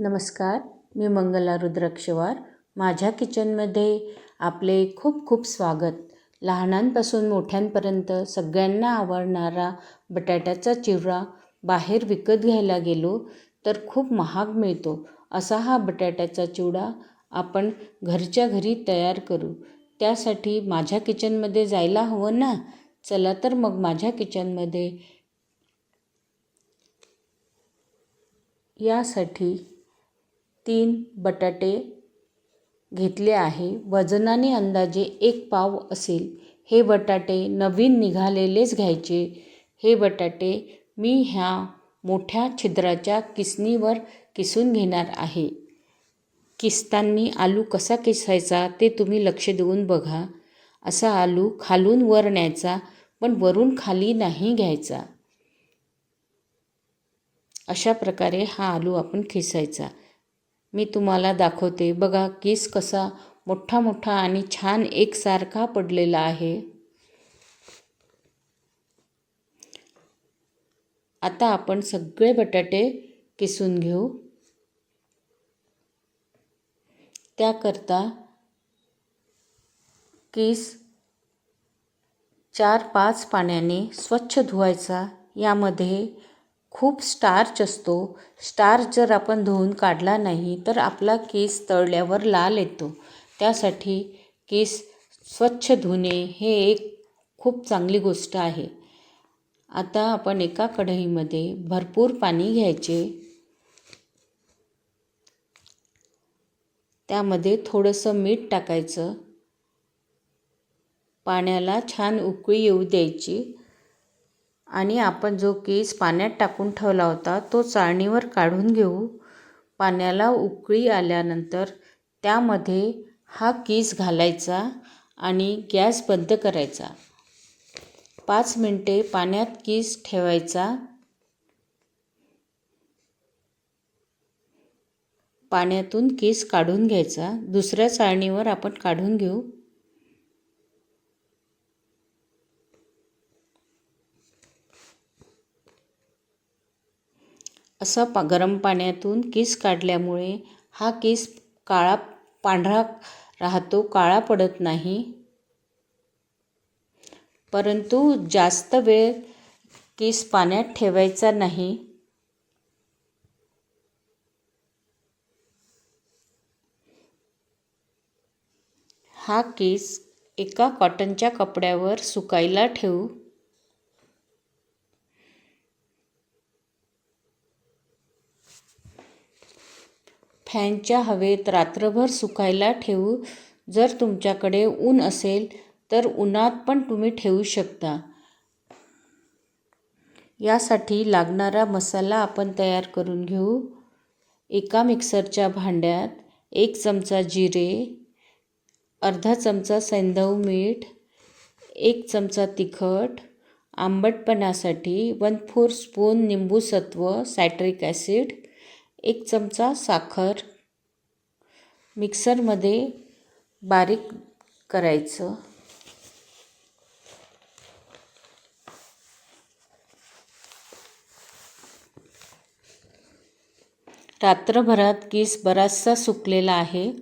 नमस्कार मी मंगला रुद्रक्षवार. माझ्या किचनमध्ये आपले खूप खूप स्वागत. लहानांपासून मोठ्यांपर्यंत सगळ्यांना आवडणारा बटाट्याचा चिवडा बाहेर विकत घ्यायला गेलो तर खूप महाग मिळतो. असा हा बटाट्याचा चिवडा आपण घरच्या घरी तयार करू. त्यासाठी माझ्या किचनमध्ये जायला हवं ना? चला तर मग माझ्या किचनमध्ये. यासाठी तीन बटाटे घेतले आहे. वजनाने अंदाजे एक पाव असेल. हे बटाटे नवीन निघालेलेच घ्यायचे. हे बटाटे मी ह्या मोठ्या छिद्राच्या किसणीवर किसून घेणार आहे. किसताना आलू कसा किसायचा ते तुम्ही लक्ष देऊन बघा. असा आलू खालून वर न्यायचा पण वरून खाली नाही घ्यायचा. अशा प्रकारे हा आलू आपण खिसायचा. मी तुम्हाला दाखवते. बघा किस कसा मोठा मोठा आणि छान एकसारखा पडलेला आहे. आता आपण सगळे बटाटे किसून घेऊ. त्याकरता किस चार पाच पाण्याने स्वच्छ धुवायचा. यामध्ये खूप स्टार्च असतो. स्टार्च जर आपण धुवून काढला नाही तर आपला केस तळल्यावर लाल येतो. त्यासाठी केस स्वच्छ धुणे हे एक खूप चांगली गोष्ट आहे. आता आपण एका कढईमध्ये भरपूर पाणी घ्यायचे. त्यामध्ये थोडंसं मीठ टाकायचं. पाण्याला छान उकळी येऊ द्यायची. आणि आपण जो केस पाण्यात टाकून ठेवला होता तो चाळणीवर काढून घेऊ. पाण्याला उकळी आल्यानंतर त्यामध्ये हा केस घालायचा आणि गॅस बंद करायचा. पाच मिनटे पाण्यात केस ठेवायचा. पाण्यातून केस काढून घ्यायचा. दुसऱ्या चाळणीवर आपण काढून घेऊ. असा पा गरम पाण्यातून केस काढल्यामुळे हा केस काळा पांढरा राहतो काळा पडत नाही. परंतु जास्त वेळ केस पाण्यात ठेवायचा नाही. हा केस एका कॉटनच्या कपड्यावर सुकायला ठेवू. फॅनच्या हवेत रात्रभर सुकायला ठेवू. जर तुमच्याकडे ऊन असेल तर उन्हात पण तुम्ही ठेवू शकता. यासाठी लागणारा मसाला आपण तयार करून घेऊ. एका मिक्सरच्या भांड्यात एक चमचा जिरे अर्धा चमचा सैंधव मीठ एक चमचा तिखट आंबटपणासाठी वन फोर स्पून निंबू सत्व सायट्रिक ॲसिड एक चमचा साखर मिक्सरमध्ये बारीक करायचं. रात्रभरात केस बराचसा सुकलेला आहे.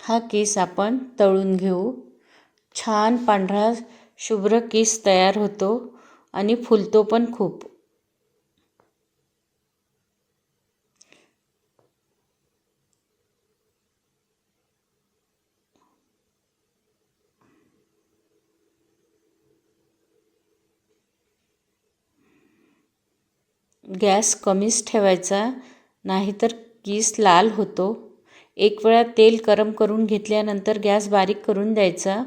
हा केस आपण तळून घेऊ. छान पांढरा शुभ्र केस तयार होतो. आणि फुलतो पण खूप. गॅस कमीच ठेवायचा नाहीतर कीस लाल होतो. एक वेळा तेल गरम करून घेतल्यानंतर गॅस बारीक करून द्यायचा.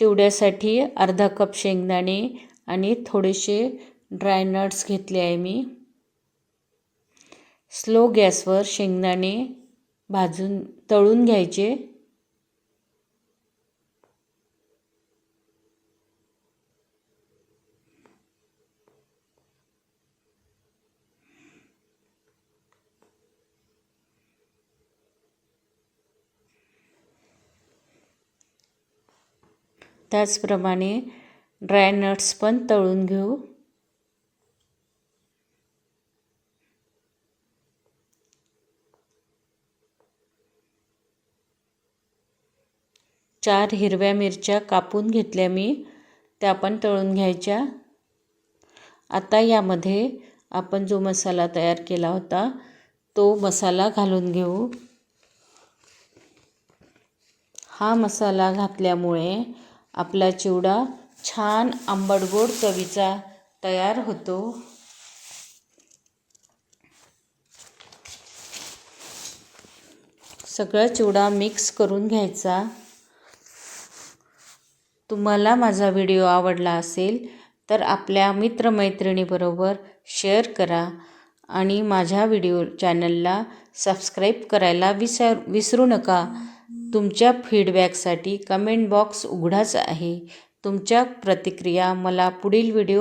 चिवड्यासाठी अर्धा कप शेंगदाणे आणि थोडेसे ड्राय नट्स घेतले आहे मी. स्लो गॅसवर शेंगदाणे भाजून तळून घ्यायचे. त्याचप्रमाणे ड्राय नट्स पण तळून घेऊ. चार हिरव्या मिरच्या कापून घेतल्या मी त्या पण तळून घ्यायच्या. आता यामध्ये आपण जो मसाला तयार केला होता तो मसाला घालून घेऊ. हा मसाला घातल्यामुळे आपला चिवडा छान आंबटगोड चवीचा तयार होतो. सगळा चिवडा मिक्स करून घ्यायचा. तुम्हाला माझा व्हिडिओ आवडला असेल तर आपल्या मित्रमैत्रिणीबरोबर शेअर करा आणि माझ्या व्हिडिओ चॅनलला सबस्क्राईब करायला विसर विसरू नका. तुमच्या फीडबॅकसाठी कमेंट बॉक्स उघडाच आहे. तुमच्या प्रतिक्रिया मला पुढील व्हिडिओ